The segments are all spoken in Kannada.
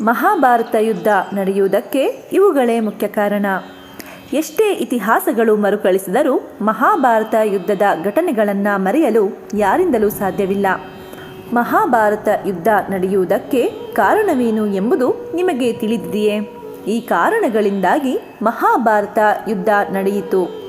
ಮಹಾಭಾರತ ಯುದ್ಧ ನಡೆಯುವುದಕ್ಕೆ ಇವುಗಳೇ ಮುಖ್ಯ ಕಾರಣ. ಎಷ್ಟೇ ಇತಿಹಾಸಗಳು ಮರುಕಳಿಸಿದರೂ ಮಹಾಭಾರತ ಯುದ್ಧದ ಘಟನೆಗಳನ್ನು ಮರೆಯಲು ಯಾರಿಂದಲೂ ಸಾಧ್ಯವಿಲ್ಲ. ಮಹಾಭಾರತ ಯುದ್ಧ ನಡೆಯುವುದಕ್ಕೆ ಕಾರಣವೇನು ಎಂಬುದು ನಿಮಗೆ ತಿಳಿದಿದೆಯೇ? ಈ ಕಾರಣಗಳಿಂದಾಗಿ ಮಹಾಭಾರತ ಯುದ್ಧ ನಡೆಯಿತು.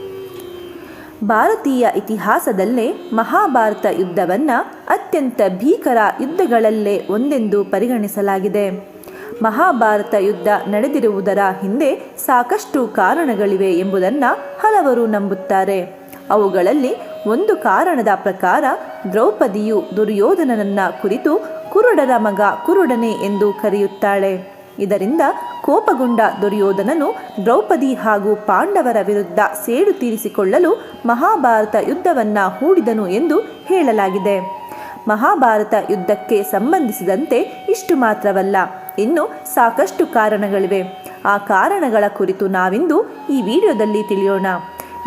ಭಾರತೀಯ ಇತಿಹಾಸದಲ್ಲೇ ಮಹಾಭಾರತ ಯುದ್ಧವನ್ನು ಅತ್ಯಂತ ಭೀಕರ ಯುದ್ಧಗಳಲ್ಲೇ ಒಂದೆಂದು ಪರಿಗಣಿಸಲಾಗಿದೆ. ಮಹಾಭಾರತ ಯುದ್ಧ ನಡೆದಿರುವುದರ ಹಿಂದೆ ಸಾಕಷ್ಟು ಕಾರಣಗಳಿವೆ ಎಂಬುದನ್ನು ಹಲವರು ನಂಬುತ್ತಾರೆ. ಅವುಗಳಲ್ಲಿ ಒಂದು ಕಾರಣದ ಪ್ರಕಾರ ದ್ರೌಪದಿಯು ದುರ್ಯೋಧನನನ್ನ ಕುರಿತು ಕುರುಡರ ಮಗ ಕುರುಡನೆ ಎಂದು ಕರೆಯುತ್ತಾಳೆ. ಇದರಿಂದ ಕೋಪಗೊಂಡ ದುರ್ಯೋಧನನು ದ್ರೌಪದಿ ಹಾಗೂ ಪಾಂಡವರ ವಿರುದ್ಧ ಸೇಡು ತೀರಿಸಿಕೊಳ್ಳಲು ಮಹಾಭಾರತ ಯುದ್ಧವನ್ನ ಹೂಡಿದನು ಎಂದು ಹೇಳಲಾಗಿದೆ. ಮಹಾಭಾರತ ಯುದ್ಧಕ್ಕೆ ಸಂಬಂಧಿಸಿದಂತೆ ಇಷ್ಟು ಮಾತ್ರವಲ್ಲ. ಇನ್ನು ಸಾಕಷ್ಟು ಕಾರಣಗಳಿವೆ. ಆ ಕಾರಣಗಳ ಕುರಿತು ನಾವಿಂದು ಈ ವಿಡಿಯೋದಲ್ಲಿ ತಿಳಿಯೋಣ.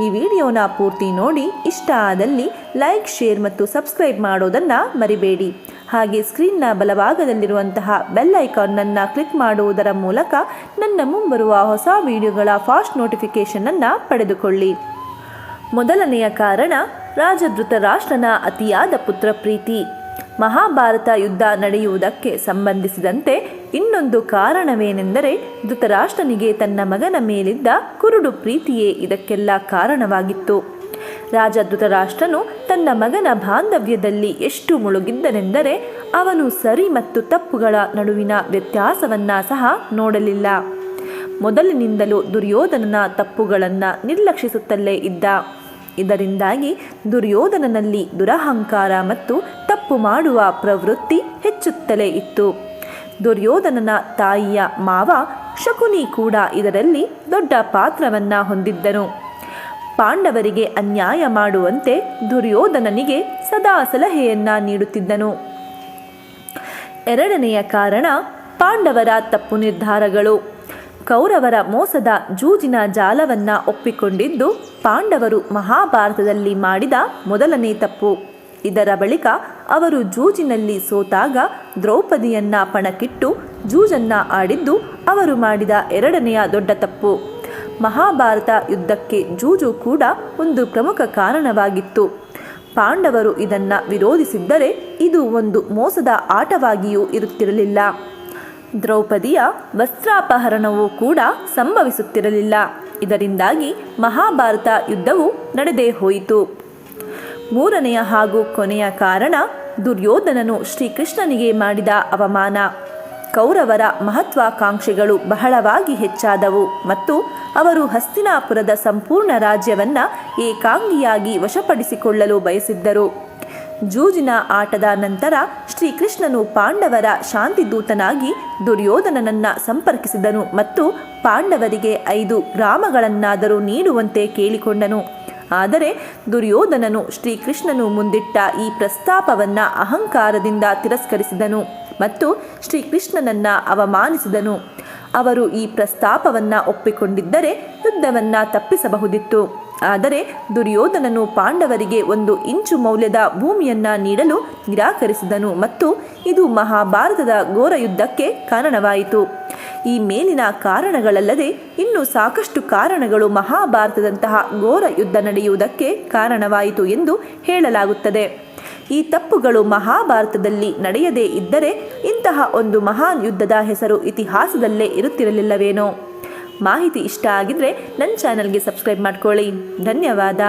ಈ ವಿಡಿಯೋನ ಪೂರ್ತಿ ನೋಡಿ, ಇಷ್ಟ ಆದಲ್ಲಿ ಲೈಕ್, ಶೇರ್ ಮತ್ತು ಸಬ್ಸ್ಕ್ರೈಬ್ ಮಾಡೋದನ್ನು ಮರಿಬೇಡಿ. ಹಾಗೆ ಸ್ಕ್ರೀನ್ನ ಬಲಭಾಗದಲ್ಲಿರುವಂತಹ ಬೆಲ್ ಐಕಾನ್ನನ್ನು ಕ್ಲಿಕ್ ಮಾಡುವುದರ ಮೂಲಕ ನನ್ನ ಮುಂಬರುವ ಹೊಸ ವಿಡಿಯೋಗಳ ಫಾಸ್ಟ್ ನೋಟಿಫಿಕೇಷನನ್ನು ಪಡೆದುಕೊಳ್ಳಿ. ಮೊದಲನೆಯ ಕಾರಣ ರಾಜಧೃತ ರಾಷ್ಟ್ರನ ಅತಿಯಾದ ಪುತ್ರ ಪ್ರೀತಿ. ಮಹಾಭಾರತ ಯುದ್ಧ ನಡೆಯುವುದಕ್ಕೆ ಸಂಬಂಧಿಸಿದಂತೆ ಇನ್ನೊಂದು ಕಾರಣವೇನೆಂದರೆ ಧೃತರಾಷ್ಟ್ರನಿಗೆ ತನ್ನ ಮಗನ ಮೇಲಿದ್ದ ಕುರುಡು ಪ್ರೀತಿಯೇ ಇದಕ್ಕೆಲ್ಲ ಕಾರಣವಾಗಿತ್ತು. ರಾಜ ಧೃತರಾಷ್ಟ್ರನು ತನ್ನ ಮಗನ ಬಾಂಧವ್ಯದಲ್ಲಿ ಎಷ್ಟು ಮುಳುಗಿದ್ದನೆಂದರೆ ಅವನು ಸರಿ ಮತ್ತು ತಪ್ಪುಗಳ ನಡುವಿನ ವ್ಯತ್ಯಾಸವನ್ನ ಸಹ ನೋಡಲಿಲ್ಲ. ಮೊದಲಿನಿಂದಲೂ ದುರ್ಯೋಧನನ ತಪ್ಪುಗಳನ್ನು ನಿರ್ಲಕ್ಷಿಸುತ್ತಲೇ ಇದ್ದ. ಇದರಿಂದಾಗಿ ದುರ್ಯೋಧನನಲ್ಲಿ ದುರಹಂಕಾರ ಮತ್ತು ತಪ್ಪು ಮಾಡುವ ಪ್ರವೃತ್ತಿ ಹೆಚ್ಚುತ್ತಲೇ ಇತ್ತು. ದುರ್ಯೋಧನನ ತಾಯಿಯ ಮಾವ ಶಕುನಿ ಕೂಡ ಇದರಲ್ಲಿ ದೊಡ್ಡ ಪಾತ್ರವನ್ನು ಹೊಂದಿದ್ದನು. ಪಾಂಡವರಿಗೆ ಅನ್ಯಾಯ ಮಾಡುವಂತೆ ದುರ್ಯೋಧನನಿಗೆ ಸದಾ ಸಲಹೆಯನ್ನ ನೀಡುತ್ತಿದ್ದನು. ಎರಡನೆಯ ಕಾರಣ ಪಾಂಡವರ ತಪ್ಪು ನಿರ್ಧಾರಗಳು. ಕೌರವರ ಮೋಸದ ಜೂಜಿನ ಜಾಲವನ್ನ ಒಪ್ಪಿಕೊಂಡಿದ್ದು ಪಾಂಡವರು ಮಹಾಭಾರತದಲ್ಲಿ ಮಾಡಿದ ಮೊದಲನೇ ತಪ್ಪು. ಇದರ ಬಳಿಕ ಅವರು ಜೂಜಿನಲ್ಲಿ ಸೋತಾಗ ದ್ರೌಪದಿಯನ್ನ ಪಣಕ್ಕಿಟ್ಟು ಜೂಜನ್ನ ಆಡಿದ್ದು ಅವರು ಮಾಡಿದ ಎರಡನೆಯ ದೊಡ್ಡ ತಪ್ಪು. ಮಹಾಭಾರತ ಯುದ್ಧಕ್ಕೆ ಜೂಜು ಕೂಡ ಒಂದು ಪ್ರಮುಖ ಕಾರಣವಾಗಿತ್ತು. ಪಾಂಡವರು ಇದನ್ನ ವಿರೋಧಿಸಿದ್ದರೆ ಇದು ಒಂದು ಮೋಸದ ಆಟವಾಗಿಯೂ ಇರುತ್ತಿರಲಿಲ್ಲ. ದ್ರೌಪದಿಯ ವಸ್ತ್ರಾಪಹರಣವೂ ಕೂಡ ಸಂಭವಿಸುತ್ತಿರಲಿಲ್ಲ. ಇದರಿಂದಾಗಿ ಮಹಾಭಾರತ ಯುದ್ಧವು ನಡೆದೇ ಹೋಯಿತು. ಮೂರನೆಯ ಹಾಗೂ ಕೊನೆಯ ಕಾರಣ ದುರ್ಯೋಧನನು ಶ್ರೀಕೃಷ್ಣನಿಗೆ ಮಾಡಿದ ಅವಮಾನ. ಕೌರವರ ಮಹತ್ವಾಕಾಂಕ್ಷೆಗಳು ಬಹಳವಾಗಿ ಹೆಚ್ಚಾದವು ಮತ್ತು ಅವರು ಹಸ್ತಿನಾಪುರದ ಸಂಪೂರ್ಣ ರಾಜ್ಯವನ್ನು ಏಕಾಂಗಿಯಾಗಿ ವಶಪಡಿಸಿಕೊಳ್ಳಲು ಬಯಸಿದ್ದರು. ಜೂಜಿನ ಆಟದ ನಂತರ ಶ್ರೀಕೃಷ್ಣನು ಪಾಂಡವರ ಶಾಂತಿದೂತನಾಗಿ ದುರ್ಯೋಧನನನ್ನ ಸಂಪರ್ಕಿಸಿದನು ಮತ್ತು ಪಾಂಡವರಿಗೆ ಐದು ಗ್ರಾಮಗಳನ್ನಾದರೂ ನೀಡುವಂತೆ ಕೇಳಿಕೊಂಡನು. ಆದರೆ ದುರ್ಯೋಧನನು ಶ್ರೀಕೃಷ್ಣನು ಮುಂದಿಟ್ಟ ಈ ಪ್ರಸ್ತಾಪವನ್ನು ಅಹಂಕಾರದಿಂದ ತಿರಸ್ಕರಿಸಿದನು ಮತ್ತು ಶ್ರೀಕೃಷ್ಣನನ್ನ ಅವಮಾನಿಸಿದನು. ಅವರು ಈ ಪ್ರಸ್ತಾಪವನ್ನು ಒಪ್ಪಿಕೊಂಡಿದ್ದರೆ ಯುದ್ಧವನ್ನ ತಪ್ಪಿಸಬಹುದಿತ್ತು. ಆದರೆ ದುರ್ಯೋಧನನು ಪಾಂಡವರಿಗೆ ಒಂದು ಇಂಚು ಮೌಲ್ಯದ ಭೂಮಿಯನ್ನ ನೀಡಲು ನಿರಾಕರಿಸಿದನು ಮತ್ತು ಇದು ಮಹಾಭಾರತದ ಘೋರ ಯುದ್ಧಕ್ಕೆ ಕಾರಣವಾಯಿತು. ಈ ಮೇಲಿನ ಕಾರಣಗಳಲ್ಲದೆ ಇನ್ನೂ ಸಾಕಷ್ಟು ಕಾರಣಗಳು ಮಹಾಭಾರತದಂತಹ ಘೋರ ಯುದ್ಧ ನಡೆಯುವುದಕ್ಕೆ ಕಾರಣವಾಯಿತು ಎಂದು ಹೇಳಲಾಗುತ್ತದೆ. ಈ ತಪ್ಪುಗಳು ಮಹಾಭಾರತದಲ್ಲಿ ನಡೆಯದೇ ಇದ್ದರೆ ಇಂತಹ ಒಂದು ಮಹಾನ್ ಯುದ್ಧದ ಹೆಸರು ಇತಿಹಾಸದಲ್ಲೇ ಇರುತ್ತಿರಲಿಲ್ಲವೇನೋ. ಮಾಹಿತಿ ಇಷ್ಟ ಆಗಿದ್ರೆ ನನ್ನ ಚಾನಲ್ಗೆ ಸಬ್ಸ್ಕ್ರೈಬ್ ಮಾಡ್ಕೊಳ್ಳಿ. ಧನ್ಯವಾದ.